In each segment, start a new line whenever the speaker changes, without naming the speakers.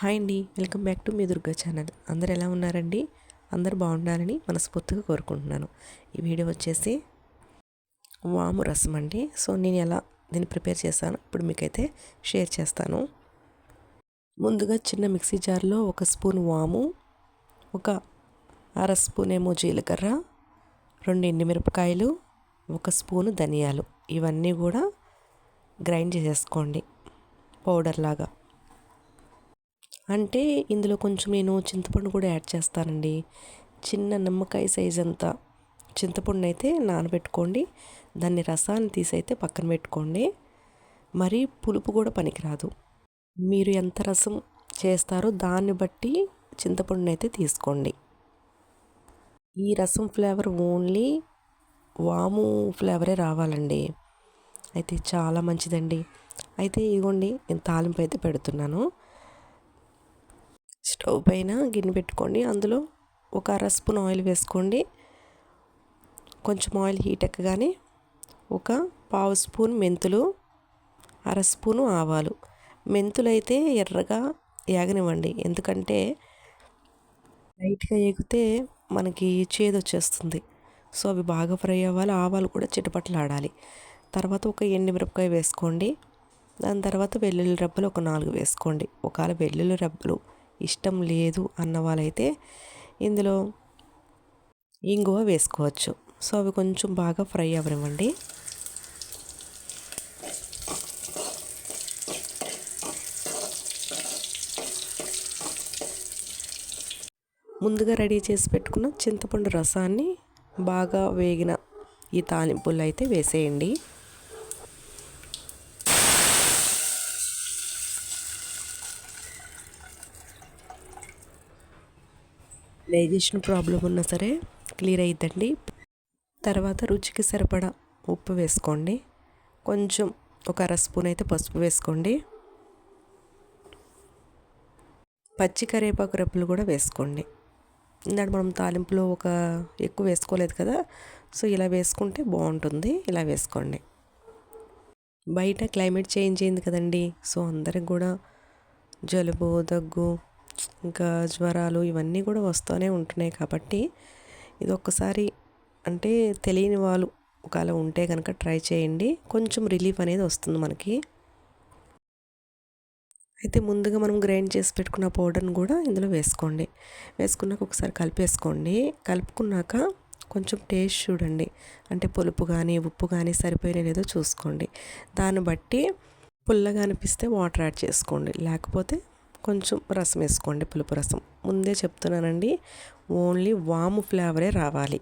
Hi అండి. Welcome back to మీ Durga channel. అందరు ఎలా ఉన్నారండి? అందరు బాగుండాలని మనస్ఫూర్తిగా కోరుకుంటున్నాను. ఈ వీడియో వచ్చేసి వాము రసం అండి. సో నేను ఎలా దీన్ని ప్రిపేర్ చేశాను ఇప్పుడు మీకైతే షేర్ చేస్తాను. ముందుగా చిన్న మిక్సీ జార్లో ఒక స్పూన్ వాము ఒక అర స్పూన్ ఏమో జీలకర్ర రెండు ఎండుమిరపకాయలు ఒక స్పూను ధనియాలు. ఇవన్నీ కూడా గ్రైండ్ చేసేసుకోండి. పౌడర్ లాగా. అంటే ఇందులో కొంచెం నేను చింతపండు కూడా యాడ్ చేస్తానండి. చిన్న నిమ్మకాయ సైజ్ అంతా చింతపండు అయితే నానబెట్టుకోండి. దాన్ని రసాన్ని తీసైతే పక్కన పెట్టుకోండి. మరీ పులుపు కూడా పనికిరాదు. మీరు ఎంత రసం చేస్తారో దాన్ని బట్టి చింతపండుని అయితే తీసుకోండి. ఈ రసం ఫ్లేవర్ ఓన్లీ వాము ఫ్లేవరే రావాలండి. అయితే చాలా మంచిదండి. అయితే ఇదిగోండి నేను తాలింపు అయితే పెడుతున్నాను. స్టవ్ పైన గిన్నె పెట్టుకోండి. అందులో ఒక అర స్పూన్ ఆయిల్ వేసుకోండి. కొంచెం ఆయిల్ హీట్ ఎక్కగానే ఒక పావు స్పూన్ మెంతులు అర స్పూను ఆవాలు. మెంతులు అయితే ఎర్రగా ఏగనివ్వండి. ఎందుకంటే లైట్గా ఎగితే మనకి చేదు వచ్చేస్తుంది. సో అవి బాగా ఫ్రై అవ్వాలి. ఆవాలు కూడా చిటపట్లాడాలి. తర్వాత ఒక ఎండుమిరపకాయ వేసుకోండి. దాని తర్వాత వెల్లుల్లి రబ్బలు ఒక నాలుగు వేసుకోండి. ఒకవేళ వెల్లుల్లి రబ్బలు ఇష్టం లేదు అన్న వాళ్ళైతే ఇందులో ఇంగువ వేసుకోవచ్చు. సో అవి కొంచెం బాగా ఫ్రై అవ్వనివ్వండి. ముందుగా రెడీ చేసి పెట్టుకున్న చింతపండు రసాన్ని బాగా వేగిన ఈ తాలింపులు అయితే వేసేయండి. డైజెషన్ ప్రాబ్లం ఉన్నా సరే క్లియర్ అవుతుందండి తర్వాత రుచికి సరిపడా ఉప్పు వేసుకోండి. కొంచెం ఒక అర స్పూన్ అయితే పసుపు వేసుకోండి. పచ్చి కరివేపాకు రెప్పలు కూడా వేసుకోండి. ఇందాక మనం తాలింపులో ఒక ఎక్కువ వేసుకోలేదు కదా సో ఇలా వేసుకుంటే బాగుంటుంది. ఇలా వేసుకోండి. బయట క్లైమేట్ చేంజ్ అయింది కదండి సో అందరికి కూడా జలుబు దగ్గు ఇంకా జ్వరాలు ఇవన్నీ కూడా వస్తూనే ఉంటున్నాయి కాబట్టి ఇది ఒక్కసారి అంటే తెలియని వాళ్ళు ఒకవేళ ఉంటే కనుక ట్రై చేయండి. కొంచెం రిలీఫ్ అనేది వస్తుంది మనకి. అయితే ముందుగా మనం గ్రైండ్ చేసి పెట్టుకున్న పౌడర్ని కూడా ఇందులో వేసుకోండి. వేసుకున్నాక ఒకసారి కలిపేసుకోండి. కలుపుకున్నాక కొంచెం టేస్ట్ చూడండి. అంటే పులుపు కానీ ఉప్పు కానీ సరిపోయిన లేదో చూసుకోండి. దాన్ని బట్టి పుల్లగా అనిపిస్తే వాటర్ యాడ్ చేసుకోండి. లేకపోతే కొంచెం రసం వేసుకోండి పులుపు రసం. ముందే చెప్తున్నానండి ఓన్లీ వాము ఫ్లేవరే రావాలి.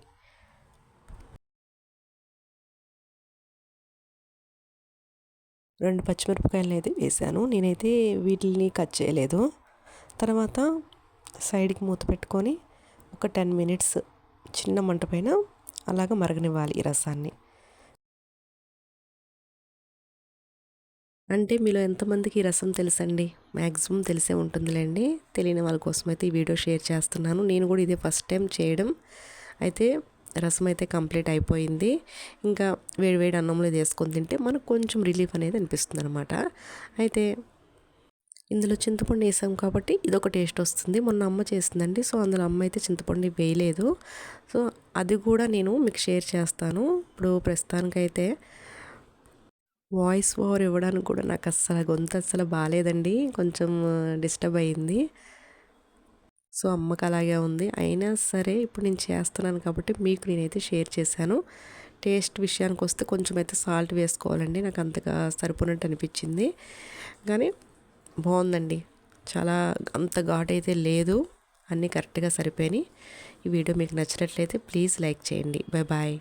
రెండు పచ్చిమిరపకాయలు అయితే వేసాను. నేనైతే వీటిని కట్ చేయలేదు. తర్వాత సైడ్కి మూత పెట్టుకొని ఒక టెన్ మినిట్స్ చిన్న మంట పైన అలాగ మరగనివ్వాలి ఈ రసాన్ని. అంటే మీలో ఎంతమందికి ఈ రసం తెలుసండి? మ్యాక్సిమం తెలిసే ఉంటుందిలేండి. తెలియని వాళ్ళ కోసం అయితే ఈ వీడియో షేర్ చేస్తున్నాను. నేను కూడా ఇదే ఫస్ట్ టైం చేయడం. అయితే రసం అయితే కంప్లీట్ అయిపోయింది. ఇంకా వేడివేడి అన్నంలో వేసుకొని తింటే మనకు కొంచెం రిలీఫ్ అనేది అనిపిస్తుంది అనమాట అయితే ఇందులో చింతపండు వేసాం కాబట్టి ఇదొక టేస్ట్ వస్తుంది. మొన్న అమ్మ చేసిందండి. సో అందులో అమ్మ అయితే చింతపండు వేయలేదు. సో అది కూడా నేను మీకు షేర్ చేస్తాను. ఇప్పుడు ప్రస్తుతానికైతే వాయిస్ ఓవర్ ఇవ్వడానికి కూడా నాకు అస్సలు గొంతు అస్సలు బాగాలేదండి కొంచెం డిస్టర్బ్ అయింది సో అమ్మకు అలాగే ఉంది. అయినా సరే ఇప్పుడు నేను చేస్తున్నాను కాబట్టి మీకు నేనైతే షేర్ చేశాను. టేస్ట్ విషయానికి వస్తే కొంచెం అయితే సాల్ట్ వేసుకోవాలండి. నాకు అంతగా సరిపోయినట్టు అనిపించింది. కానీ బాగుందండి. చాలా అంత ఘాట్ అయితే లేదు. అన్నీ కరెక్ట్గా సరిపోయినాయి. ఈ వీడియో మీకు నచ్చినట్లయితే ప్లీజ్ లైక్ చేయండి. Bye bye.